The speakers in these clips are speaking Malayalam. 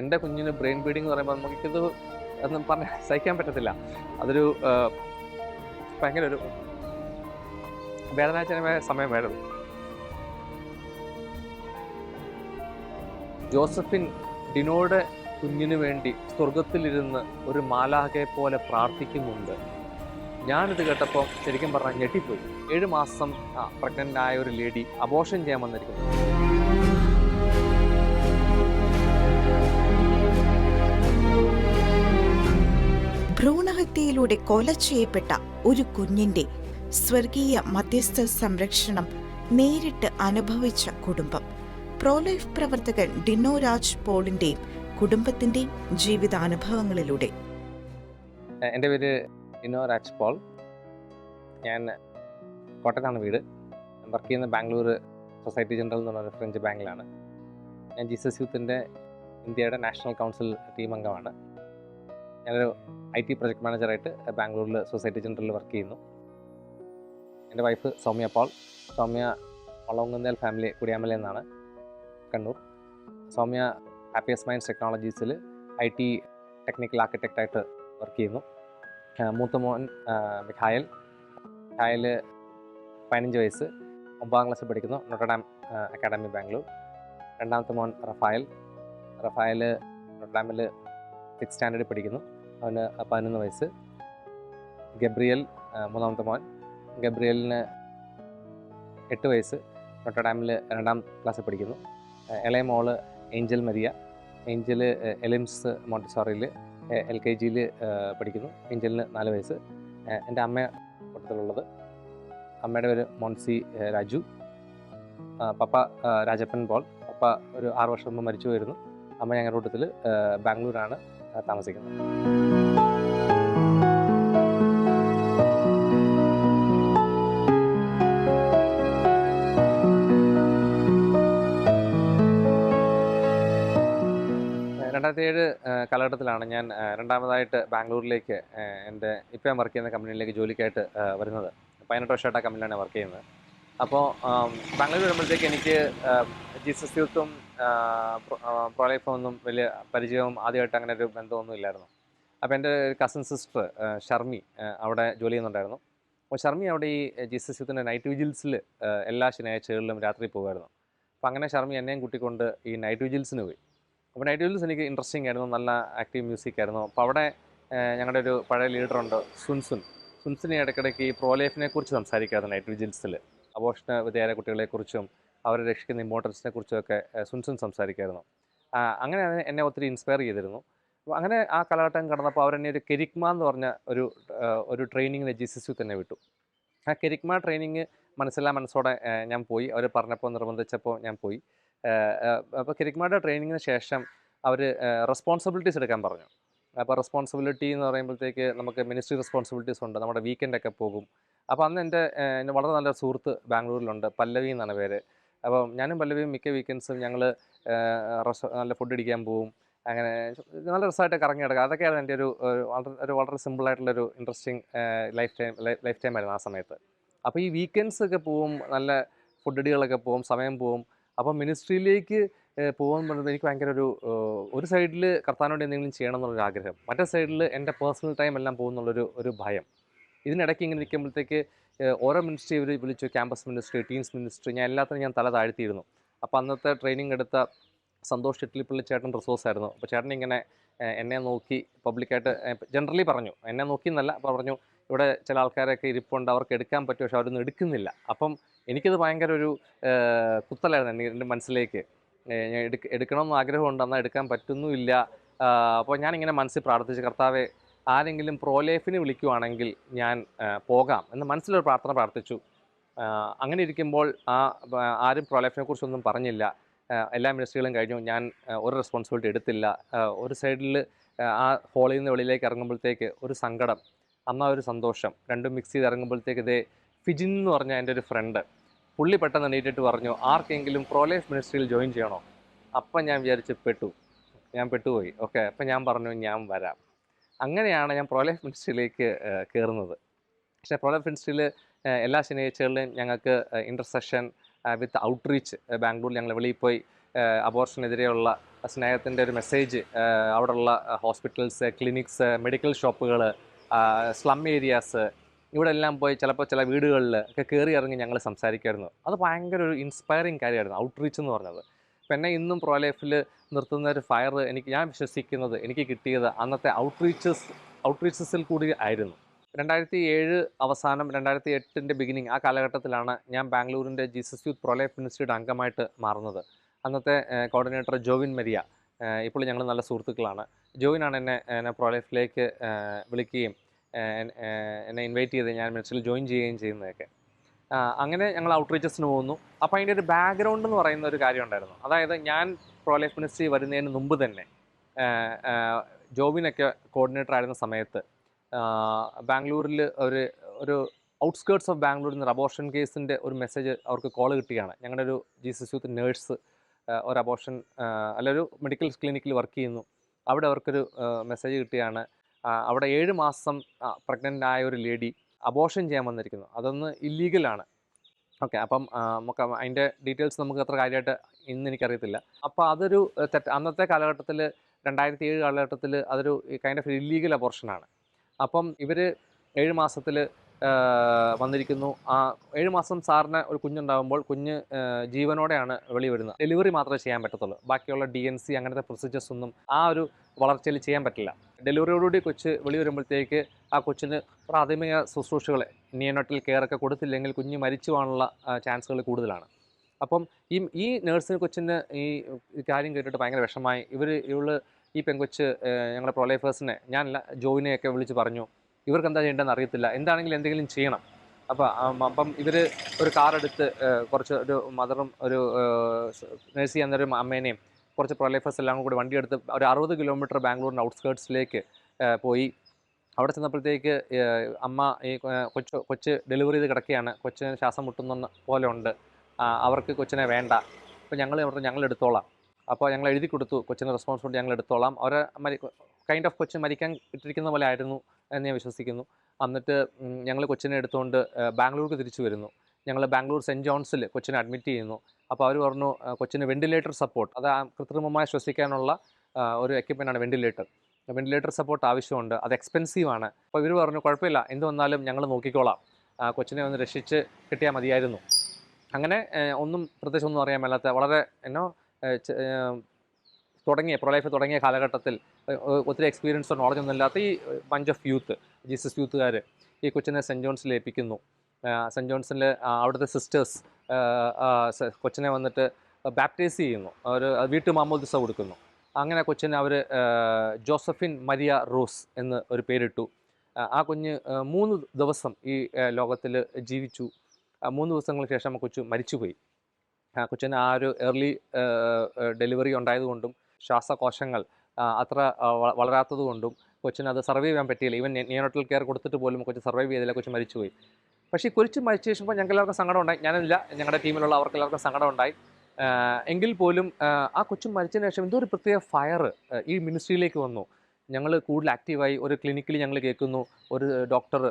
എന്റെ കുഞ്ഞിന് ബ്രെയിൻ ബ്ലീഡിംഗ് എന്ന് പറയുമ്പോൾ നമുക്കിത് ഒന്നും പറഞ്ഞ് സഹിക്കാൻ പറ്റത്തില്ല. അതൊരു ഭയങ്കര ഒരു വേദനാജനമായ സമയമായിരുന്നു. ജോസഫിൻ ഡിനോയുടെ കുഞ്ഞിനു വേണ്ടി സ്വർഗത്തിലിരുന്ന് ഒരു മാലാകെ പോലെ പ്രാർത്ഥിക്കുന്നുണ്ട്. ഞാനിത് കേട്ടപ്പോൾ ശരിക്കും പറഞ്ഞാൽ ഞെട്ടിപ്പോയി. ഏഴ് മാസം പ്രഗ്നന്റ് ആയ ഒരു ലേഡി അബോഷൻ ചെയ്യാൻ വന്നിരിക്കുന്നു. ഭ്രൂണഹത്യയിലൂടെ കൊല ചെയ്യപ്പെട്ട ഒരു കുഞ്ഞിന്റെ സ്വർഗീയ മധ്യസ്ഥ സംരക്ഷണം നേരിട്ട് അനുഭവിച്ച കുടുംബം. പ്രോലൈഫ് പ്രവർത്തകൻ ഡിനോ രാജ് പോളിന്റെയും കുടുംബത്തിന്റെയും ജീവിതാനുഭവങ്ങളിലൂടെ. എന്റെ പേര് ഡിനോ രാജ് പോൾ. ഞാൻ കോട്ടയത്താണ് വീട്. വർക്ക് ചെയ്യുന്ന ബാംഗ്ലൂർ സൊസൈറ്റി ജനറൽ എന്ന് പറഞ്ഞ ഫ്രഞ്ച് ബാങ്കിലാണ് ഞാൻ ജീസസ് യൂത്തിന്റെ ഇന്ത്യയുടെ നാഷണൽ കൗൺസിൽ ടീം അംഗമാണ്. ഞാനൊരു ഐ ടി പ്രൊജക്ട് മാനേജറായിട്ട് ബാംഗ്ലൂരിൽ സൊസൈറ്റി ജനറലിൽ വർക്ക് ചെയ്യുന്നു. എന്റെ വൈഫ് സൗമ്യ പാൾ. സൗമ്യ വളവുങ്ങുന്നേൽ ഫാമിലി കുടിയാമല എന്നാണ് കണ്ണൂർ. സൗമ്യ ഹാപ്പിയസ് മൈൻഡ്സ് ടെക്നോളജീസിൽ ഐ ടി ടെക്നിക്കൽ ആർക്കിടെക്റ്റായിട്ട് വർക്ക് ചെയ്യുന്നു. മൂത്ത മോൻ മിഖായൽ. മിഖായൽ പതിനഞ്ച് വയസ്സ്. ഒമ്പതാം ക്ലാസ്സിൽ പഠിക്കുന്നു. Notre Dame academy Bangalore. രണ്ടാമത്തെ മോൻ റഫായൽ. റഫായൽ നൊട്ടഡാമിൽ സിക്സ് സ്റ്റാൻഡേർഡിൽ പഠിക്കുന്നു. അവന് പതിനൊന്ന് വയസ്സ്. ഗബ്രിയൽ മൂന്നാമത്തെ മോൻ. ഗബ്രിയലിന് എട്ട് വയസ്സ്. നൊട്ടഡാമിൽ രണ്ടാം ക്ലാസ്സിൽ പഠിക്കുന്നു. ഇളയ മോൾ ഏഞ്ചൽ മരിയ. ഏഞ്ചൽ എലിംസ് മോണ്ടിസോറിയിൽ എൽ കെ ജിയിൽ പഠിക്കുന്നു. ഏഞ്ചലിന് നാല് വയസ്സ്. എന്റെ അമ്മ കൂട്ടത്തിലുള്ളത്. അമ്മയുടെ പേര് മോൺസി രാജു. പപ്പ രാജപ്പൻ പോൾ. പപ്പ ഒരു ആറ് വർഷം മുമ്പ് മരിച്ചു പോയിരുന്നു. അമ്മ ഞങ്ങളുടെ കൂട്ടത്തിൽ ബാംഗ്ലൂരാണ്. താമസിക്കുന്നത്. രണ്ടായിരത്തി ഏഴ് കാലഘട്ടത്തിലാണ് ഞാൻ രണ്ടാമതായിട്ട് ബാംഗ്ലൂരിലേക്ക് എന്റെ ഇപ്പം ഞാൻ വർക്ക് ചെയ്യുന്ന കമ്പനിയിലേക്ക് ജോലിക്കായിട്ട് വരുന്നത്. പതിനെട്ട് വർഷമായിട്ട് ആ കമ്പനിയിലാണ് വർക്ക് ചെയ്യുന്നത്. അപ്പോൾ ബാംഗ്ലൂർ വരുമ്പോഴത്തേക്ക് എനിക്ക് ജീസസ് യൂത്തും പ്രോലൈഫും ഒന്നും വലിയ പരിചയവും ആദ്യമായിട്ട് അങ്ങനെ ഒരു ബന്ധമൊന്നും ഇല്ലായിരുന്നു. അപ്പോൾ എന്റെ കസിൻ സിസ്റ്റർ ഷർമി അവിടെ ജോലി ചെയ്യുന്നുണ്ടായിരുന്നു. അപ്പോൾ ഷർമി അവിടെ ഈ ജീസസ് യൂത്തിന്റെ നൈറ്റ് വിജിൽസിൽ എല്ലാ ശനിയാഴ്ചകളിലും രാത്രി പോകുമായിരുന്നു. അപ്പോൾ അങ്ങനെ ഷർമി എന്നെയും കൂട്ടിക്കൊണ്ട് ഈ നൈറ്റ് വിജിൽസിന് പോയി. അപ്പോൾ നൈറ്റ് വിജിൽസ് എനിക്ക് ഇൻട്രസ്റ്റിംഗ് ആയിരുന്നു. നല്ല ആക്റ്റീവ് മ്യൂസിക് ആയിരുന്നു. അപ്പോൾ അവിടെ ഞങ്ങളുടെ ഒരു പഴയ ലീഡറുണ്ട് സുൻസുൻ സുൻസിനെ ഇടയ്ക്കിടയ്ക്ക് ഈ പ്രോലൈഫിനെ കുറിച്ച് സംസാരിക്കാറുണ്ട് നൈറ്റ് വിജിൽസിൽ അബോഷണ വിദ്യാലയ കുട്ടികളെക്കുറിച്ചും അവരെ രക്ഷിക്കുന്ന ഇമ്പോർട്ടൻസിനെ കുറിച്ചൊക്കെ സുൻസുൻ സംസാരിക്കായിരുന്നു. അങ്ങനെ എന്നെ ഒത്തിരി ഇൻസ്പയർ ചെയ്തിരുന്നു. അങ്ങനെ ആ കാലഘട്ടം കടന്നപ്പോൾ അവരെന്നെ ഒരു കെരിക്മ എന്ന് പറഞ്ഞ ഒരു ഒരു ട്രെയിനിങ്ങിന് സി തന്നെ വിട്ടു. ആ കെരിക്മ ട്രെയിനിങ് മനസ്സിലാ മനസ്സോടെ ഞാൻ പോയി. അവർ പറഞ്ഞപ്പോൾ നിർബന്ധിച്ചപ്പോൾ ഞാൻ പോയി. അപ്പോൾ കെരിക്മയുടെ ട്രെയിനിങ്ങിന് ശേഷം അവർ റെസ്പോൺസിബിലിറ്റീസ് എടുക്കാൻ പറഞ്ഞു. അപ്പോൾ റെസ്പോൺസിബിലിറ്റി എന്ന് പറയുമ്പോഴത്തേക്ക് നമുക്ക് മിനിസ്ട്രി റെസ്പോൺസിബിലിറ്റീസ് ഉണ്ട്. നമ്മുടെ വീക്കെൻഡൊക്കെ പോകും. അപ്പോൾ അന്ന് എന്റെ വളരെ നല്ല സുഹൃത്ത് ബാംഗ്ലൂരിലുണ്ട്. പല്ലവി എന്നാണ് പേര്. അപ്പം ഞാനും പല്ലവിയും മിക്ക വീക്കെൻഡ്സും ഞങ്ങൾ നല്ല ഫുഡ് അടിക്കാൻ പോവും. അങ്ങനെ നല്ല രസമായിട്ട് കറങ്ങി കിടക്കുക അതൊക്കെയാണ് എന്റെ ഒരു വളരെ ഒരു വളരെ സിമ്പിളായിട്ടുള്ളൊരു interesting life time life time ആയിരുന്നു ആ സമയത്ത്. അപ്പോൾ ഈ വീക്കെൻഡ്സ് ഒക്കെ പോവും നല്ല ഫുഡ് അടികളൊക്കെ പോവും സമയം പോവും. അപ്പോൾ മിനിസ്ട്രിയിലേക്ക് പോകാൻ പറഞ്ഞത് എനിക്ക് ഭയങ്കര ഒരു ഒരു സൈഡിൽ കർത്താനോട് എന്തെങ്കിലും ചെയ്യണം എന്നുള്ളൊരു ആഗ്രഹം മറ്റേ സൈഡിൽ എന്റെ പേഴ്സണൽ ടൈം എല്ലാം പോകുന്നുള്ളൊരു ഒരു ഭയം. ഇതിനിടയ്ക്ക് ഇങ്ങനെ ഇരിക്കുമ്പോഴത്തേക്ക് ഓരോ മിനിസ്ട്രി ഇവർ വിളിച്ചു ക്യാമ്പസ് മിനിസ്ട്രി ടീംസ് മിനിസ്ട്രി ഞാൻ എല്ലാത്തിനും ഞാൻ തല താഴ്ത്തിയിരുന്നു. അപ്പോൾ അന്നത്തെ ട്രെയിനിങ് എടുത്ത സന്തോഷ് ഇട്ടിലിപ്പള്ളി ചേട്ടൻ റിസോഴ്സ് ആയിരുന്നു. അപ്പോൾ ചേട്ടൻ ഇങ്ങനെ എന്നെ നോക്കി പബ്ലിക്കായിട്ട് ജനറലി പറഞ്ഞു. എന്നെ നോക്കി എന്നല്ല പറഞ്ഞു ഇവിടെ ചില ആൾക്കാരൊക്കെ ഇരിപ്പുണ്ട് അവർക്ക് എടുക്കാൻ പറ്റും പക്ഷെ അവരൊന്നും എടുക്കുന്നില്ല. അപ്പം എനിക്കത് ഭയങ്കര ഒരു കുത്തലായിരുന്നു എന്റെ എന്റെ മനസ്സിലേക്ക്. ഞാൻ എടുക്ക എടുക്കണമെന്ന് ആഗ്രഹമുണ്ട് എന്നാൽ എടുക്കാൻ പറ്റുന്നുമില്ല. അപ്പോൾ ഞാനിങ്ങനെ മനസ്സിൽ പ്രാർത്ഥിച്ച് കർത്താവെ ആരെങ്കിലും പ്രോലൈഫിന് വിളിക്കുവാണെങ്കിൽ ഞാൻ പോകാം എന്ന് മനസ്സിലൊരു പ്രാർത്ഥന പ്രാർത്ഥിച്ചു. അങ്ങനെ ഇരിക്കുമ്പോൾ ആ ആ, ആരും പ്രോലേഫിനെ കുറിച്ചൊന്നും പറഞ്ഞില്ല. എല്ലാ മിനിസ്ട്രികളും കഴിഞ്ഞു. ഞാൻ ഒരു റെസ്പോൺസിബിലിറ്റി എടുത്തില്ല. ഒരു സൈഡിൽ ആ ഹോളിൽ നിന്ന് വെളിയിലേക്ക് ഇറങ്ങുമ്പോഴത്തേക്ക് ഒരു സങ്കടം അന്നാ ഒരു സന്തോഷം. രണ്ടും മിക്സ് ചെയ്ത് ഇറങ്ങുമ്പോഴത്തേക്ക് ഇതേ ഫിജിൻ എന്ന് പറഞ്ഞ എന്റെ ഒരു ഫ്രണ്ട് പുള്ളി പെട്ടെന്ന് നീട്ടിട്ട് പറഞ്ഞു ആർക്കെങ്കിലും പ്രോലൈഫ് മിനിസ്ട്രിയിൽ ജോയിൻ ചെയ്യണോ? അപ്പം ഞാൻ വിചാരിച്ച് പെട്ടു. ഞാൻ പെട്ടുപോയി. ഓക്കെ അപ്പം ഞാൻ പറഞ്ഞു ഞാൻ വരാം. അങ്ങനെയാണ് ഞാൻ പ്രോലൈഫ് മിനിസ്ട്രിയിലേക്ക് കയറുന്നത് പക്ഷേ പ്രോലൈഫ് മിനിസ്ട്രിയിൽ എല്ലാ ശനിയാഴ്ചകളിലും ഞങ്ങൾക്ക് ഇന്റർസെഷൻ വിത്ത് ഔട്ട്റീച്ച് ബാംഗ്ലൂരിൽ ഞങ്ങൾ വെളിയിൽ പോയി അബോർഷനെതിരെയുള്ള സ്നേഹത്തിന്റെ ഒരു മെസ്സേജ് അവിടെയുള്ള ഹോസ്പിറ്റൽസ് ക്ലിനിക്സ് മെഡിക്കൽ ഷോപ്പുകൾ സ്ലം ഏരിയാസ് ഇവിടെ എല്ലാം പോയി ചിലപ്പോൾ ചില വീടുകളിൽ ഒക്കെ കയറി ഇറങ്ങി ഞങ്ങൾ സംസാരിക്കുമായിരുന്നു. അത് ഭയങ്കര ഒരു ഇൻസ്പയറിങ് കാര്യമായിരുന്നു ഔട്ട്റീച്ച് എന്ന് പറഞ്ഞത്. പിന്നെ ഇന്നും പ്രോ ലൈഫിൽ നിർത്തുന്ന ഒരു ഫയർ എനിക്ക് ഞാൻ വിശ്വസിക്കുന്നത് എനിക്ക് കിട്ടിയത് അന്നത്തെ ഔട്ട്റീച്ചസ് ഔട്ട്റീച്ചസിൽ കൂടി ആയിരുന്നു. രണ്ടായിരത്തി ഏഴ് അവസാനം രണ്ടായിരത്തി എട്ടിന്റെ ബിഗിനിങ് ആ കാലഘട്ടത്തിലാണ് ഞാൻ ബാംഗ്ലൂരിന്റെ ജീസസ് യൂത്ത് പ്രൊലൈഫ് മിനിസ്ട്രിയുടെ അംഗമായിട്ട് മാറുന്നത്. അന്നത്തെ കോർഡിനേറ്റർ ജോവിൻ മരിയ ഇപ്പോൾ ഞങ്ങൾ നല്ല സുഹൃത്തുക്കളാണ്. ജോവിനാണ് എന്നെ എന്നെ പ്രൊലൈഫിലേക്ക് വിളിക്കുകയും എന്നെ ഇൻവൈറ്റ് ചെയ്ത് ഞാൻ മിനിസ്ട്രിയിൽ ജോയിൻ ചെയ്യുകയും ചെയ്യുന്നതൊക്കെ. അങ്ങനെ ഞങ്ങൾ ഔട്ട്റീച്ചസിന് പോകുന്നു. അപ്പോൾ അതിന്റെ ഒരു ബാക്ക്ഗ്രൗണ്ട് എന്ന് പറയുന്ന ഒരു കാര്യം ഉണ്ടായിരുന്നു. അതായത് ഞാൻ പ്രോ ലൈഫ് മിനിസ്ട്രി വരുന്നതിന് മുമ്പ് തന്നെ ജോബിനൊക്കെ കോർഡിനേറ്റർ ആയിരുന്ന സമയത്ത് ബാംഗ്ലൂരിൽ ഒരു ഒരു ഔട്ട്സ്കേർട്സ് ഓഫ് ബാംഗ്ലൂരിൽ നിന്ന് അബോർഷൻ കേസിന്റെ ഒരു മെസ്സേജ് അവർക്ക് കോൾ കിട്ടിയാണ്. ഞങ്ങളുടെ ഒരു ജീസസ് യൂത്ത് നേഴ്സ് ഒരു അബോർഷൻ അല്ല ഒരു മെഡിക്കൽ ക്ലിനിക്കിൽ വർക്ക് ചെയ്യുന്നു. അവിടെ അവർക്കൊരു മെസ്സേജ് കിട്ടിയാണ്. അവിടെ ഏഴ് മാസം പ്രഗ്നന്റ് ആയ ഒരു ലേഡി അബോർഷൻ ചെയ്യാൻ വന്നിരിക്കുന്നു. അതൊന്ന് ഇല്ലീഗലാണ് ഓക്കെ അപ്പം നമുക്ക് അതിന്റെ ഡീറ്റെയിൽസ് നമുക്ക് അത്ര കാര്യമായിട്ട് ഇന്ന് എനിക്കറിയത്തില്ല. അപ്പോൾ അതൊരു തെറ്റ് അന്നത്തെ കാലഘട്ടത്തിൽ രണ്ടായിരത്തി ഏഴ് കാലഘട്ടത്തിൽ അതൊരു കൈൻഡ് ഓഫ് ഇല്ലീഗൽ അബോർഷനാണ് അപ്പം ഇവർ ഏഴ് മാസത്തിൽ വന്നിരിക്കുന്നു. ആ ഏഴ് മാസം സാറിന് ഒരു കുഞ്ഞുണ്ടാകുമ്പോൾ കുഞ്ഞ് ജീവനോടെയാണ് വെളി വരുന്നത്. ഡെലിവറി മാത്രമേ ചെയ്യാൻ പറ്റത്തുള്ളൂ. ബാക്കിയുള്ള ഡി എൻ സി അങ്ങനത്തെ പ്രൊസീജിയേഴ്സ് ഒന്നും ആ ഒരു വളർച്ചയിൽ ചെയ്യാൻ പറ്റില്ല. ഡെലിവറിയോടുകൂടി കൊച്ച് വെളി വരുമ്പോഴത്തേക്ക് ആ കൊച്ചിന് പ്രാഥമിക ശുശ്രൂഷകൾ നിയനോട്ടിൽ കെയർ ഒക്കെ കൊടുത്തില്ലെങ്കിൽ കുഞ്ഞ് മരിച്ചു പോകാനുള്ള ചാൻസുകൾ കൂടുതലാണ്. അപ്പം ഈ ഈ നേഴ്സിന് കൊച്ചിന് ഈ കാര്യം കേട്ടിട്ട് ഭയങ്കര വിഷമായി ഇവർ ഇവൾ ഈ പെങ്കൊച്ച് ഏഹ്, ഞങ്ങളുടെ പ്രൊലൈഫേഴ്സിനെ ഞാനല്ല ജോയിനെയൊക്കെ വിളിച്ച് പറഞ്ഞു. ഇവർക്ക് എന്താ ചെയ്യേണ്ടതെന്ന് അറിയത്തില്ല. എന്താണെങ്കിലും എന്തെങ്കിലും ചെയ്യണം. അപ്പോൾ അപ്പം ഇവർ ഒരു കാർ എടുത്ത് കുറച്ച് ഒരു മദറും ഒരു നേഴ്സി എന്നൊരു അമ്മേനെയും കുറച്ച് പ്രൊലൈഫേഴ്സ് എല്ലാം കൂടി വണ്ടി എടുത്ത് ഒരു അറുപത് കിലോമീറ്റർ ബാംഗ്ലൂരിന്റെ ഔട്ട്സ്കേർട്സിലേക്ക് പോയി. അവിടെ ചെന്നപ്പോഴത്തേക്ക് അമ്മ ഈ കൊച്ചു കൊച്ച് കൊച്ച് ഡെലിവറി ചെയ്ത് കിടക്കുകയാണ്. കൊച്ചിന് ശ്വാസം മുട്ടുന്ന പോലെ ഉണ്ട്. അവർക്ക് കൊച്ചിനെ വേണ്ട. അപ്പോൾ ഞങ്ങൾ ഇവിടെ ഞങ്ങൾ എടുത്തോളാം. അപ്പോൾ ഞങ്ങൾ എഴുതി കൊടുത്തു. കൊച്ചിന്റെ റെസ്പോൺസിബിലിറ്റി ഞങ്ങൾ എടുത്തോളാം. അവരെ മരി കൈൻഡ് ഓഫ് കൊച്ച് മരിക്കാൻ ഇട്ടിരിക്കുന്ന പോലെ ആയിരുന്നു. എന്ന് ഞാൻ വിശ്വസിക്കുന്നു. എന്നിട്ട് ഞങ്ങൾ കൊച്ചിനെ എടുത്തുകൊണ്ട് ബാംഗ്ലൂർക്ക് തിരിച്ചു വരുന്നു. ഞങ്ങൾ ബാംഗ്ലൂർ സെന്റ് ജോൺസിൽ കൊച്ചിനെ അഡ്മിറ്റ് ചെയ്യുന്നു. അപ്പോൾ അവർ പറഞ്ഞു കൊച്ചിന് വെന്റിലേറ്റർ സപ്പോർട്ട് അത് കൃത്രിമമായി ശ്വസിക്കാനുള്ള ഒരു എക്യുപ്മെന്റാണ് വെന്റിലേറ്റർ വെന്റിലേറ്റർ സപ്പോർട്ട് ആവശ്യമുണ്ട്. അത് എക്സ്പെൻസീവാണ് അപ്പോൾ ഇവർ പറഞ്ഞു കുഴപ്പമില്ല. എന്ത് വന്നാലും ഞങ്ങൾ നോക്കിക്കോളാം. കൊച്ചിനെ ഒന്ന് രക്ഷിച്ച് കിട്ടിയാൽ മതിയായിരുന്നു. അങ്ങനെ ഒന്നും പ്രത്യേകിച്ച് ഒന്നും അറിയാൻ മേലാത്ത വളരെ എന്നോ തുടങ്ങിയ പ്രൊലൈഫ് തുടങ്ങിയ കാലഘട്ടത്തിൽ ഒത്തിരി എക്സ്പീരിയൻസോ നോളജ് ഒന്നും ഇല്ലാത്ത ഈ ബഞ്ച് ഓഫ് യൂത്ത് ജീസസ് യൂത്തുകാർ ഈ കൊച്ചിനെ സെന്റ് ജോൺസിൽ ഏൽപ്പിക്കുന്നു. സെന്റ് ജോൺസിൽ അവിടുത്തെ സിസ്റ്റേഴ്സ് കൊച്ചിനെ വന്നിട്ട് ബാപ്റ്റൈസ് ചെയ്യുന്നു. ഒരു വീട്ടു മാമോദിസ കൊടുക്കുന്നു. അങ്ങനെ കൊച്ചിന് അവർ ജോസഫിൻ മരിയ റോസ് എന്ന് ഒരു പേരിട്ടു. ആ കുഞ്ഞ് മൂന്ന് ദിവസം ഈ ലോകത്തിൽ ജീവിച്ചു. മൂന്ന് ദിവസങ്ങൾക്ക് ശേഷം കൊച്ചു മരിച്ചുപോയി. ആ കൊച്ചിന് ആ ഒരു ഏർലി ഡെലിവറി ഉണ്ടായതുകൊണ്ടും ശ്വാസകോശങ്ങൾ അത്ര വളരാത്തതുകൊണ്ടും കൊച്ചിന് അത് സർവൈവ് ചെയ്യാൻ പറ്റിയില്ല. ഈവൻ നിയോണട്ടൽ കെയർ കൊടുത്തിട്ട് പോലും കൊച്ചു സർവൈവ് ചെയ്തില്ല കൊച്ചു മരിച്ചുപോയി. പക്ഷേ ഈ കൊച്ചു മരിച്ച ശേഷം ഞങ്ങൾക്ക് എല്ലാവർക്കും സങ്കടം ഉണ്ടായി ഞാനില്ല ഞങ്ങളുടെ ടീമിലുള്ള അവർക്ക് എല്ലാവർക്കും സങ്കടം ഉണ്ടായി എങ്കിൽ പോലും ആ കൊച്ചു മരിച്ചതിന് ശേഷം എന്തോ ഒരു പ്രത്യേക ഫയർ ഈ മിനിസ്ട്രിയിലേക്ക് വന്നു. ഞങ്ങൾ കൂടുതൽ ആക്റ്റീവായി ഒരു ക്ലിനിക്കിൽ ഞങ്ങൾ കേൾക്കുന്നു. ഒരു ഡോക്ടർ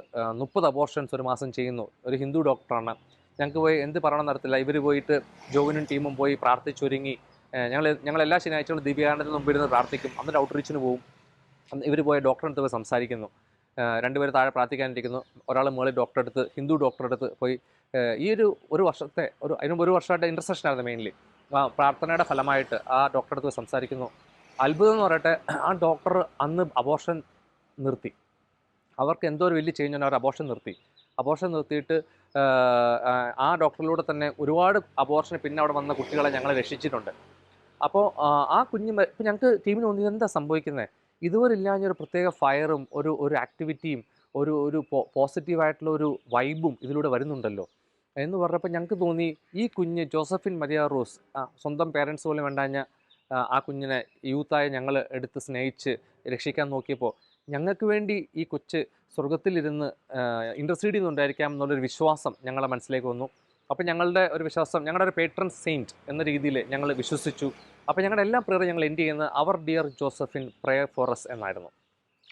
മുപ്പത് അബോർഷൻസ് ഒരു മാസം ചെയ്യുന്നു. ഒരു ഹിന്ദു ഡോക്ടറാണ് ഞങ്ങൾക്ക് പോയി എന്ത് പറയണം നടത്തില്ല ഇവർ പോയിട്ട് ജോവിനും ടീമും പോയി പ്രാർത്ഥിച്ചൊരുങ്ങി. ഞങ്ങൾ ഞങ്ങൾ എല്ലാ ശനിയാഴ്ചകളും ദീപികാരണത്തിന് മുമ്പ് ഇരുന്ന് പ്രാർത്ഥിക്കും അന്ന് ഔട്ട്റീച്ചിന് പോകും ഇവർ പോയ ഡോക്ടറെ അടുത്ത് പോയി സംസാരിക്കുന്നു. രണ്ടുപേർ താഴെ പ്രാർത്ഥിക്കാനിരിക്കുന്നു. ഒരാൾ മുകളിൽ ഡോക്ടറെ അടുത്ത് ഹിന്ദു ഡോക്ടറെ അടുത്ത് പോയി ഈ ഒരു ഒരു വർഷത്തെ ഒരു അതിനുമ്പ് ഒരു വർഷമായിട്ട് ഇന്റർസെഷൻ ആയിരുന്നു മെയിൻലി ആ പ്രാർത്ഥനയുടെ ഫലമായിട്ട് ആ ഡോക്ടറെ അടുത്ത് സംസാരിക്കുന്നു. അത്ഭുതം എന്ന് പറയട്ടെ ആ ഡോക്ടർ അന്ന് അബോർഷൻ നിർത്തി. അവർക്ക് എന്തോ ഒരു വലിയ ചേഞ്ച് ഉണ്ട് അവർ അബോർഷൻ നിർത്തി. അബോർഷൻ നിർത്തിയിട്ട് ആ ഡോക്ടറിലൂടെ തന്നെ ഒരുപാട് അബോർഷൻ പിന്നെ അവിടെ വന്ന കുട്ടികളെ ഞങ്ങൾ രക്ഷിച്ചിട്ടുണ്ട്. അപ്പോൾ ആ കുഞ്ഞ് ഇപ്പം ഞങ്ങൾക്ക് ടീമിന് തോന്നി എന്താ സംഭവിക്കുന്നത് ഇതുവരെ ഇല്ലാഞ്ഞൊരു പ്രത്യേക ഫയറും ഒരു ഒരു ആക്ടിവിറ്റിയും ഒരു ഒരു പോസിറ്റീവായിട്ടുള്ള ഒരു വൈബും ഇതിലൂടെ വരുന്നുണ്ടല്ലോ. എന്ന് പറഞ്ഞപ്പോൾ ഞങ്ങൾക്ക് തോന്നി ഈ കുഞ്ഞ് ജോസഫിൻ മരിയ റോസ് സ്വന്തം പേരൻസ് പോലും വേണ്ടാഞ്ഞ ആ കുഞ്ഞിനെ യൂത്തായ ഞങ്ങൾ എടുത്ത് സ്നേഹിച്ച് രക്ഷിക്കാൻ നോക്കിയപ്പോൾ ഞങ്ങൾക്ക് വേണ്ടി ഈ കൊച്ച് സ്വർഗത്തിലിരുന്ന് ഇൻട്രസ്റ്റീഡ് ചെയ്യുന്നുണ്ടായിരിക്കാം എന്നുള്ളൊരു വിശ്വാസം ഞങ്ങളുടെ മനസ്സിലേക്ക് വന്നു. അപ്പോൾ ഞങ്ങളുടെ ഒരു വിശ്വാസം ഞങ്ങളുടെ ഒരു പേട്രൺ സെയിന്റ് എന്ന രീതിയിൽ ഞങ്ങൾ വിശ്വസിച്ചു. അപ്പോൾ ഞങ്ങളുടെ എല്ലാ പ്രെയർ ഞങ്ങൾ എൻഡ് ചെയ്യുന്നത് അവർ ഡിയർ ജോസഫിൻ പ്രെയർ ഫോർ എന്നായിരുന്നു.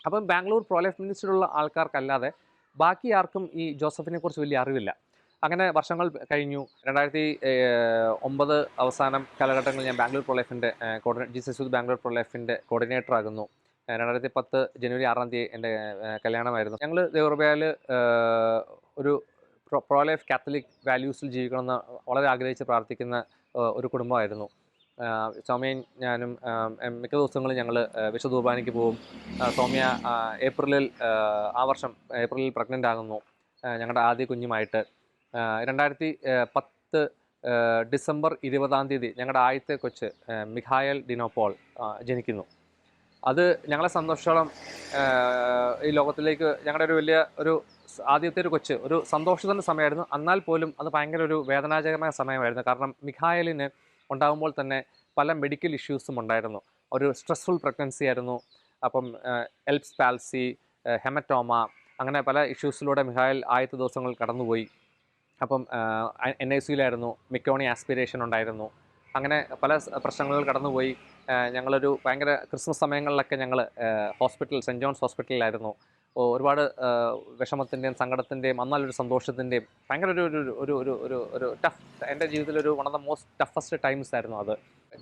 അപ്പം ബാംഗ്ലൂർ പ്രോലൈഫ് മിനിസ്റ്ററിലുള്ള ആൾക്കാർക്കല്ലാതെ ബാക്കി ആർക്കും ഈ ജോസഫിനെ കുറിച്ച് വലിയ അറിവില്ല. അങ്ങനെ വർഷങ്ങൾ കഴിഞ്ഞു. രണ്ടായിരത്തി ഒമ്പത് അവസാനം കാലഘട്ടങ്ങളിൽ ഞാൻ ബാംഗ്ലൂർ പ്രൊലൈഫിന്റെ കോർഡിനേറ്റ് ജി സി ബാംഗ്ലൂർ പ്രൊലൈഫിന്റെ കോർഡിനേറ്റർ ആകുന്നു. രണ്ടായിരത്തി പത്ത് ജനുവരി ആറാം തീയതി എന്റെ കല്യാണമായിരുന്നു. ഞങ്ങൾ ദേവർബയാൽ ഒരു പ്രോ ലൈഫ് കാത്തലിക് വാല്യൂസിൽ ജീവിക്കണമെന്ന് വളരെ ആഗ്രഹിച്ച് പ്രാർത്ഥിക്കുന്ന ഒരു കുടുംബമായിരുന്നു. ആഹ് സൗമ്യയും ഞാനും മിക്ക ദിവസങ്ങളും ഞങ്ങൾ വിശുദ്ധ പോകും. സോമ്യ സൗമ്യ ഏപ്രിലിൽ ആ വർഷം ഏപ്രിലിൽ പ്രഗ്നന്റ് ആകുന്നു. ഞങ്ങളുടെ ആദ്യ കുഞ്ഞുമായിട്ട്. രണ്ടായിരത്തി പത്ത് ഡിസംബർ ഇരുപതാം തീയതി ഞങ്ങളുടെ ആദ്യത്തെ കൊച്ച് മിഹായൽ ഡിനോപോൾ ജനിക്കുന്നു. അത് ഞങ്ങളെ സന്തോഷത്തോളം ഈ ലോകത്തിലേക്ക് ഞങ്ങളുടെ ഒരു വലിയ ഒരു ആദ്യത്തെ ഒരു കൊച്ച് ഒരു സന്തോഷത്തിന്റെ സമയമായിരുന്നു. എന്നാൽ പോലും അത് ഭയങ്കര ഒരു വേദനാജകമായ സമയമായിരുന്നു. കാരണം മിഖായലിന് ഉണ്ടാകുമ്പോൾ തന്നെ പല മെഡിക്കൽ ഇഷ്യൂസും ഉണ്ടായിരുന്നു. ഒരു സ്ട്രെസ്ഫുൾ പ്രഗ്നൻസി ആയിരുന്നു. അപ്പം എൽപ്സ് പാൽസി ഹെമറ്റോമ അങ്ങനെ പല ഇഷ്യൂസിലൂടെ മിഖായൽ ആദ്യത്തെ ദിവസങ്ങൾ കടന്നുപോയി. അപ്പം എൻ ഐ സിയിലായിരുന്നു മിക്കോണി ആസ്പിരേഷൻ ഉണ്ടായിരുന്നു. അങ്ങനെ പല പ്രശ്നങ്ങളിൽ കടന്നുപോയി. ഞങ്ങളൊരു ഭയങ്കര ക്രിസ്മസ് സമയങ്ങളിലൊക്കെ ഞങ്ങൾ ഹോസ്പിറ്റൽ സെന്റ് ജോൺസ് ഹോസ്പിറ്റലിലായിരുന്നു. ഒരുപാട് വിഷമത്തിന്റെയും സങ്കടത്തിന്റെയും അന്നാലൊരു സന്തോഷത്തിന്റെയും ഭയങ്കര ഒരു ഒരു ഒരു ഒരു ഒരു ടഫ് എന്റെ ജീവിതത്തിലൊരു one of the most toughest times ആയിരുന്നു അത്.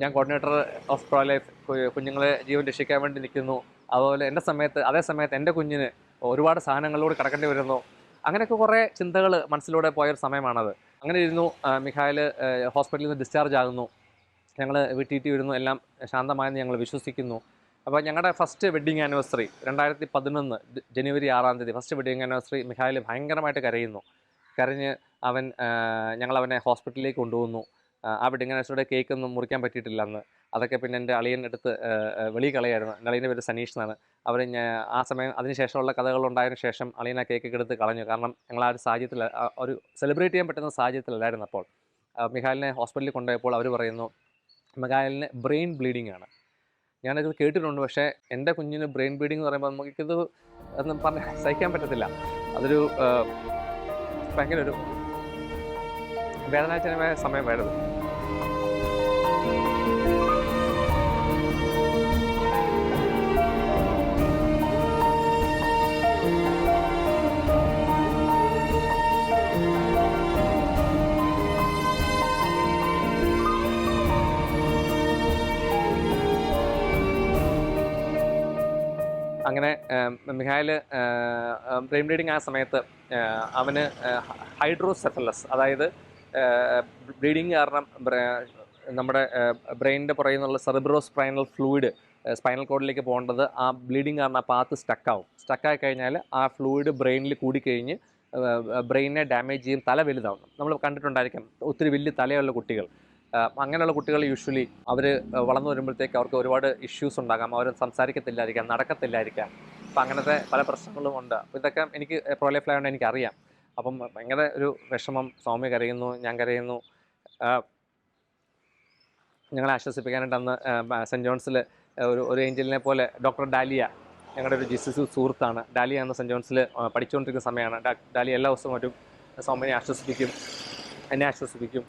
ഞാൻ കോർഡിനേറ്റർ ഓഫ് പ്രോ ലൈഫ് കുഞ്ഞുങ്ങളെ ജീവൻ രക്ഷിക്കാൻ വേണ്ടി നിൽക്കുന്നു. അതുപോലെ എന്റെ സമയത്ത് അതേ സമയത്ത് എന്റെ കുഞ്ഞിന് ഒരുപാട് സാധനങ്ങളിലൂടെ കിടക്കേണ്ടി വരുന്നു. അങ്ങനെയൊക്കെ കുറേ ചിന്തകൾ മനസ്സിലൂടെ പോയൊരു സമയമാണത്. അങ്ങനെ ഇരുന്നു മിഖായിൽ ഹോസ്പിറ്റലിൽ നിന്ന് ഡിസ്ചാർജ് ആകുന്നു. ഞങ്ങൾ വീട്ടിൽ വരുന്നു എല്ലാം ശാന്തമായെന്ന് ഞങ്ങൾ വിശ്വസിക്കുന്നു. അപ്പോൾ ഞങ്ങളുടെ ഫസ്റ്റ് വെഡ്ഡിങ് ആനിവേഴ്സറി രണ്ടായിരത്തി പതിനൊന്ന് ജനുവരി ആറാം തീയതി ഫസ്റ്റ് വെഡ്ഡിങ് ആനിവേഴ്സറി മിഹായിൽ ഭയങ്കരമായിട്ട് കരയുന്നു. കരഞ്ഞ് അവൻ ഞങ്ങൾ അവനെ ഹോസ്പിറ്റലിലേക്ക് കൊണ്ടുവന്നു. ആ, വെഡ്ഡിങ് ആനിവേഴ്സറിയുടെ കേക്ക് ഒന്നും മുറിക്കാൻ പറ്റിയിട്ടില്ല അന്ന് അതൊക്കെ പിന്നെ എന്റെ അളിയൻ എടുത്ത് വെളി കളയായിരുന്നു എന്റെ അളിയന്റെ പേര് സനീഷ് എന്നാണ്. അവർ ആ സമയം അതിനുശേഷമുള്ള കഥകളുണ്ടായതിനു ശേഷം അളിയൻ ആ കേക്ക് എടുത്ത് കളഞ്ഞു. കാരണം ഞങ്ങൾ ആ ഒരു സാഹചര്യത്തിൽ ഒരു സെലിബ്രേറ്റ് ചെയ്യാൻ പറ്റുന്ന സാഹചര്യത്തിലല്ലായിരുന്നു അപ്പോൾ മിഹാലിനെ ഹോസ്പിറ്റലിൽ കൊണ്ടുപോയപ്പോൾ അവർ പറയുന്നു മിഖാലിന് ബ്രെയിൻ ബ്ലീഡിംഗ് ആണ് ഞാനത് കേട്ടിട്ടുണ്ട് പക്ഷേ എന്റെ കുഞ്ഞിന് ബ്രെയിൻ ബ്ലീഡിംഗ് എന്ന് പറയുമ്പോൾ നമുക്കിത് ഒന്നും പറഞ്ഞ് സഹിക്കാൻ പറ്റത്തില്ല. അതൊരു ഭയങ്കര ഒരു വേദനാജനമായ സമയമായിരുന്നു. അങ്ങനെ മിഹായിൽ ബ്രെയിൻ ബ്ലീഡിങ് ആ സമയത്ത് അവന് ഹൈഡ്രോസെഫലസ് അതായത് ബ്ലീഡിങ് കാരണം നമ്മുടെ ബ്രെയിനിന്റെ പുറകിൽ നിന്നുള്ള സെറിബ്രോ സ്പൈനൽ ഫ്ലൂയിഡ് സ്പൈനൽ കോഡിലേക്ക് പോകേണ്ടത് ആ ബ്ലീഡിങ് കാരണം ആ പാത്ത് സ്റ്റക്കാവും. സ്റ്റക്കായി കഴിഞ്ഞാൽ ആ ഫ്ലൂയിഡ് ബ്രെയിനിൽ കൂടിക്കഴിഞ്ഞ് ബ്രെയിനെ ഡാമേജ് ചെയ്യും തല വലുതാവും. നമ്മൾ കണ്ടിട്ടുണ്ടായിരിക്കാം ഒത്തിരി വലിയ തലയുള്ള കുട്ടികൾ. അങ്ങനെയുള്ള കുട്ടികൾ യൂഷ്വലി അവർ വളർന്നു വരുമ്പോഴത്തേക്ക് അവർക്ക് ഒരുപാട് ഇഷ്യൂസ് ഉണ്ടാകാം. അവർ സംസാരിക്കത്തില്ലായിരിക്കാം നടക്കത്തില്ലായിരിക്കാം. അപ്പം അങ്ങനത്തെ പല പ്രശ്നങ്ങളും ഉണ്ട്. അപ്പോൾ ഇതൊക്കെ എനിക്ക് പ്രോലൈഫ് ആയതുകൊണ്ട് എനിക്കറിയാം. അപ്പം ഭയങ്കര ഒരു വിഷമം. സ്വാമി കരയുന്നു ഞാൻ കരയുന്നു. ഞങ്ങളെ ആശ്വസിപ്പിക്കാനായിട്ട് അന്ന് സെന്റ് ജോൺസിൽ ഒരു ഒരു ഏഞ്ചലിനെ പോലെ ഡോക്ടർ ഡാലിയ ഞങ്ങളുടെ ഒരു ജിസിസു സുഹൃത്താണ്. ഡാലിയ എന്ന സെന്റ് ജോൺസിൽ പഠിച്ചുകൊണ്ടിരിക്കുന്ന സമയമാണ് ഡാലിയ എല്ലാ ദിവസവും ഒരു സ്വാമിനെ ആശ്വസിപ്പിക്കും എന്നെ ആശ്വസിപ്പിക്കും.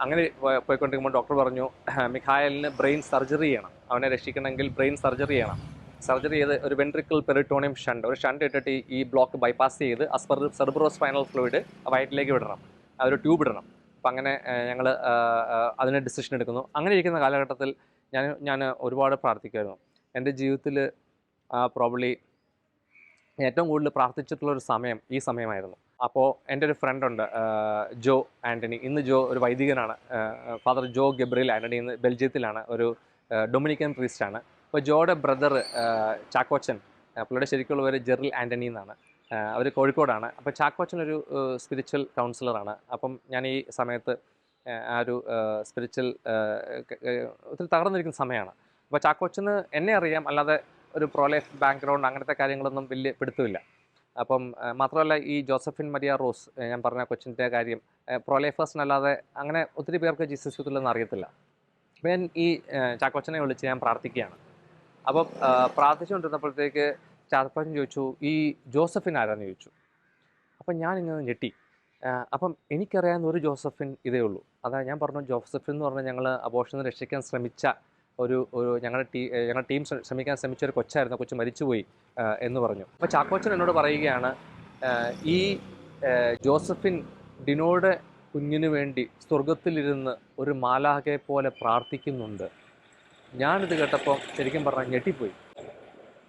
അങ്ങനെ പോയി- പോയിക്കൊണ്ടിരിക്കുമ്പോൾ ഡോക്ടർ പറഞ്ഞു മിഖായലിന് ബ്രെയിൻ സർജറി ചെയ്യണം. അവനെ രക്ഷിക്കണമെങ്കിൽ ബ്രെയിൻ സർജറി ചെയ്യണം. സർജറി ചെയ്ത് ഒരു വെൻട്രിക്കൽ പെറിട്ടോണിയം ഷണ്ട് ഒരു ഷണ്ട് ഇട്ടിട്ട് ഈ- ബ്ലോക്ക് ബൈപ്പാസ് ചെയ്ത് as per cerebro spinal fluid വയറ്റിലേക്ക് വിടണം. അതൊരു ട്യൂബ് ഇടണം. അപ്പം അങ്ങനെ ഞങ്ങൾ അതിന് ഡിസിഷൻ എടുക്കുന്നു. അങ്ങനെ ഇരിക്കുന്ന കാലഘട്ടത്തിൽ ഞാൻ ഞാൻ ഒരുപാട് പ്രാർത്ഥിക്കുമായിരുന്നു എന്റെ ജീവിതത്തിൽ പ്രോബ്ലി ഏറ്റവും കൂടുതൽ പ്രാർത്ഥിച്ചിട്ടുള്ള ഒരു സമയം ഈ സമയമായിരുന്നു. അപ്പോൾ എന്റെ ഒരു ഫ്രണ്ട് ഉണ്ട് ജോ ആന്റണി ഇന്ന് ജോ ഒരു വൈദികനാണ്. ഫാദർ ജോ ഗബ്രിയൽ ആന്റണി ഇന്ന് ബെൽജിയത്തിലാണ് ഒരു ഡൊമിനിക്കൻ പ്രീസ്റ്റാണ് അപ്പോൾ ജോയുടെ ബ്രദർ ചാക്കോച്ചൻ പുള്ളിയുടെ ശരിക്കുള്ള പേര് ജെറിൽ ആന്റണി എന്നാണ്. അവർ കോഴിക്കോടാണ്. അപ്പോൾ ചാക്കോച്ചൻ ഒരു സ്പിരിച്വൽ കൗൺസിലറാണ് അപ്പം ഞാൻ ഈ സമയത്ത് ആ ഒരു സ്പിരിച്വൽ ഒത്തിരി തകർന്നിരിക്കുന്ന സമയമാണ്. അപ്പോൾ ചാക്കോച്ചന് എന്നെ അറിയാം. അല്ലാതെ ഒരു പ്രോലൈഫ് ബാക്ക്ഗ്രൗണ്ട് അങ്ങനത്തെ കാര്യങ്ങളൊന്നും വലിയ പിടുത്തമില്ല. അപ്പം മാത്രമല്ല ഈ ജോസഫിൻ മരിയ റോസ് ഞാൻ പറഞ്ഞ കൊച്ചിന്റെ കാര്യം പ്രൊലൈഫേഴ്സിനല്ലാതെ അങ്ങനെ ഒത്തിരി പേർക്ക് ജീസസ് യൂത്തിലൊന്നും അറിയത്തില്ല. അപ്പം ഞാൻ ഈ ചാക്കോച്ചനെ വിളിച്ച് ഞാൻ പ്രാർത്ഥിക്കുകയാണ്. അപ്പം പ്രാർത്ഥിച്ചുകൊണ്ടിരുന്നപ്പോഴത്തേക്ക് ചാക്കോച്ചൻ ചോദിച്ചു ഈ ജോസഫിൻ ആരാന്ന്? ചോദിച്ചു. അപ്പം ഞാൻ ഇങ്ങനെ ഞെട്ടി അപ്പം എനിക്കറിയാവുന്ന ഒരു ജോസഫിൻ ഇതേ ഉള്ളൂ. അതാ ഞാൻ പറഞ്ഞു ജോസഫിൻ എന്ന് പറഞ്ഞാൽ ഞങ്ങൾ അബോഷനെ രക്ഷിക്കാൻ ശ്രമിച്ച ഒരു ഒരു ഞങ്ങളുടെ ടീ ഞങ്ങളുടെ ടീം ശ്ര- ശ്രമിക്കാൻ ശ്രമിച്ച ഒരു കൊച്ചായിരുന്നു കൊച്ചു മരിച്ചുപോയി എന്ന് പറഞ്ഞു. അപ്പോൾ ചാക്കോച്ചൻ എന്നോട് പറയുകയാണ് ഈ ജോസഫിൻ ഡിനോയുടെ കുഞ്ഞിനു വേണ്ടി സ്വർഗത്തിലിരുന്ന് ഒരു മാലാഹയെ പോലെ പ്രാർത്ഥിക്കുന്നുണ്ട്. ഞാനിത് കേട്ടപ്പോൾ ശരിക്കും പറഞ്ഞാൽ ഞെട്ടിപ്പോയി.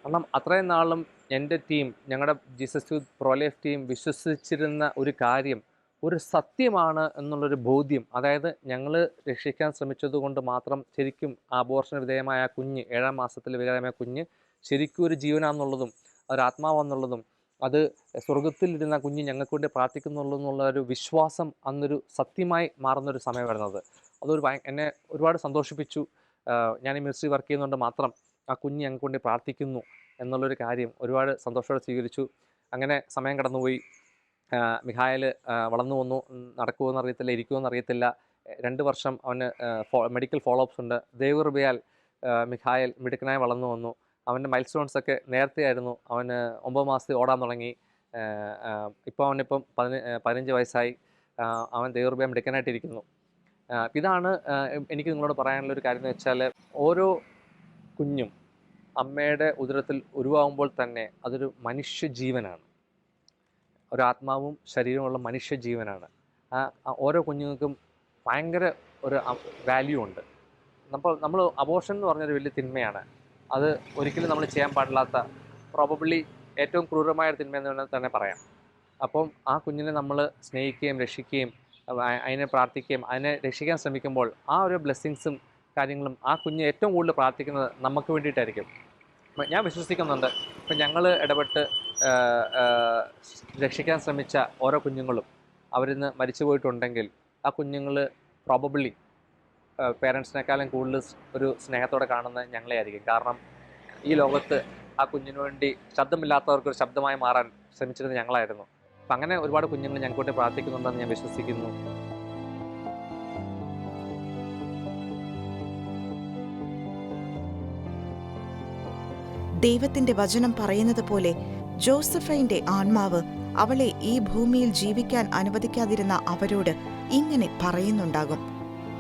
കാരണം അത്രയും നാളും എന്റെ ടീം ഞങ്ങളുടെ ജീസസ് പ്രോലൈഫ് ടീം വിശ്വസിച്ചിരുന്ന ഒരു കാര്യം ഒരു സത്യമാണ് എന്നുള്ളൊരു ബോധ്യം. അതായത് ഞങ്ങൾ രക്ഷിക്കാൻ ശ്രമിച്ചത് കൊണ്ട് മാത്രം ശരിക്കും ആബോർഷൻ വിധേയമായ കുഞ്ഞ് ഏഴാം മാസത്തിൽ വിധേയമായ കുഞ്ഞ് ശരിക്കും ഒരു ജീവനാണെന്നുള്ളതും ഒരു ആത്മാവെന്നുള്ളതും അത് സ്വർഗത്തിലിരുന്ന കുഞ്ഞ് ഞങ്ങൾക്ക് വേണ്ടി പ്രാർത്ഥിക്കുന്നുള്ളൂ എന്നുള്ള ഒരു വിശ്വാസം അന്നൊരു സത്യമായി മാറുന്നൊരു സമയമായിരുന്നു അത് അതൊരു എന്നെ ഒരുപാട് സന്തോഷിപ്പിച്ചു. ഞാൻ ഈ മിനിസ്ട്രി വർക്ക് ചെയ്യുന്നതുകൊണ്ട് മാത്രം ആ കുഞ്ഞ് ഞങ്ങൾക്ക് വേണ്ടി പ്രാർത്ഥിക്കുന്നു എന്നുള്ളൊരു കാര്യം ഒരുപാട് സന്തോഷത്തോടെ സ്വീകരിച്ചു. അങ്ങനെ സമയം കടന്നുപോയി. ആഹ് വളർന്നു വന്നു നടക്കുമെന്ന് അറിയത്തില്ല ഇരിക്കുമെന്ന് അറിയത്തില്ല. രണ്ട് വർഷം അവന് മെഡിക്കൽ ഫോളോ അപ്സ് ഉണ്ട്. ദൈവകൃപയാൽ മിഖായൽ മിടുക്കനായി വളർന്നു വന്നു. അവന്റെ മൈൽ സ്റ്റോൺസ് ഒക്കെ ആയിരുന്നു അവന് ഒമ്പത് മാസത്തിൽ ഓടാൻ തുടങ്ങി. ഇപ്പോൾ അവനിപ്പം പതിന പതിനഞ്ച് വയസ്സായി. അവൻ ദൈവകൃപയ മിടുക്കനായിട്ടിരിക്കുന്നു. ഇതാണ് എനിക്ക് നിങ്ങളോട് പറയാനുള്ള ഒരു കാര്യം എന്ന് വെച്ചാൽ ഓരോ കുഞ്ഞും അമ്മയുടെ ഉദരത്തിൽ ഉരുവാകുമ്പോൾ തന്നെ അതൊരു മനുഷ്യജീവനാണ് ഒരു ആത്മാവും ശരീരമുള്ള മനുഷ്യ ജീവനാണ് ആ ഓരോ കുഞ്ഞുങ്ങൾക്കും ഭയങ്കര ഒരു വാല്യൂ ഉണ്ട്. നമ്മൾ നമ്മൾ അബോർഷൻ എന്ന് പറഞ്ഞൊരു വലിയ തിന്മയാണ്. അത് ഒരിക്കലും നമ്മൾ ചെയ്യാൻ പാടില്ലാത്ത പ്രോബബ്ലി ഏറ്റവും ക്രൂരമായ ഒരു തിന്മ എന്ന് വേണമെങ്കിൽ തന്നെ പറയാം. അപ്പം ആ കുഞ്ഞിനെ നമ്മൾ സ്നേഹിക്കുകയും രക്ഷിക്കുകയും അതിനെ പ്രാർത്ഥിക്കുകയും അതിനെ രക്ഷിക്കാൻ ശ്രമിക്കുമ്പോൾ ആ ഒരു ബ്ലെസ്സിങ്സും കാര്യങ്ങളും ആ കുഞ്ഞ് ഏറ്റവും കൂടുതൽ പ്രാർത്ഥിക്കുന്നത് നമുക്ക് വേണ്ടിയിട്ടായിരിക്കും. ഞാൻ വിശ്വസിക്കുന്നുണ്ട്. ഇപ്പം ഞങ്ങൾ ഇടപെട്ട് രക്ഷിക്കാൻ ശ്രമിച്ച ഓരോ കുഞ്ഞുങ്ങളും അവരിന്ന് മരിച്ചു പോയിട്ടുണ്ടെങ്കിൽ ആ കുഞ്ഞുങ്ങൾ പ്രോബബിളി പേരൻസിനേക്കാളും കൂടുതൽ ഒരു സ്നേഹത്തോടെ കാണുന്നത് ഞങ്ങളെ ആയിരിക്കും. കാരണം ഈ ലോകത്ത് ആ കുഞ്ഞിനു വേണ്ടി ശബ്ദമില്ലാത്തവർക്ക് ഒരു ശബ്ദമായി മാറാൻ ശ്രമിച്ചിരുന്ന ഞങ്ങളായിരുന്നു. അപ്പം അങ്ങനെ ഒരുപാട് കുഞ്ഞുങ്ങൾ ഞങ്ങൾക്ക് പ്രാർത്ഥിക്കുന്നുണ്ടെന്ന് ഞാൻ വിശ്വസിക്കുന്നു. ദൈവത്തിന്റെ വചനം പറയുന്നത് പോലെ ജോസഫൈന്റെ ആത്മാവ് അവളെ ഈ ഭൂമിയിൽ ജീവിക്കാൻ അനുവദിക്കാതിരുന്ന അവരോട് ഇങ്ങനെ പറയുന്നുണ്ടാകും.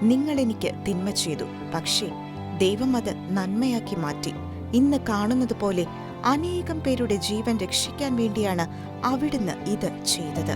നിങ്ങൾ എനിക്ക് തിന്മ ചെയ്തു പക്ഷേ ദൈവം അത് നന്മയാക്കി മാറ്റി. ഇന്ന് കാണുന്നത് പോലെ അനേകം പേരുടെ ജീവൻ രക്ഷിക്കാൻ വേണ്ടിയാണ് അവിടുന്ന് ഇത് ചെയ്തത്.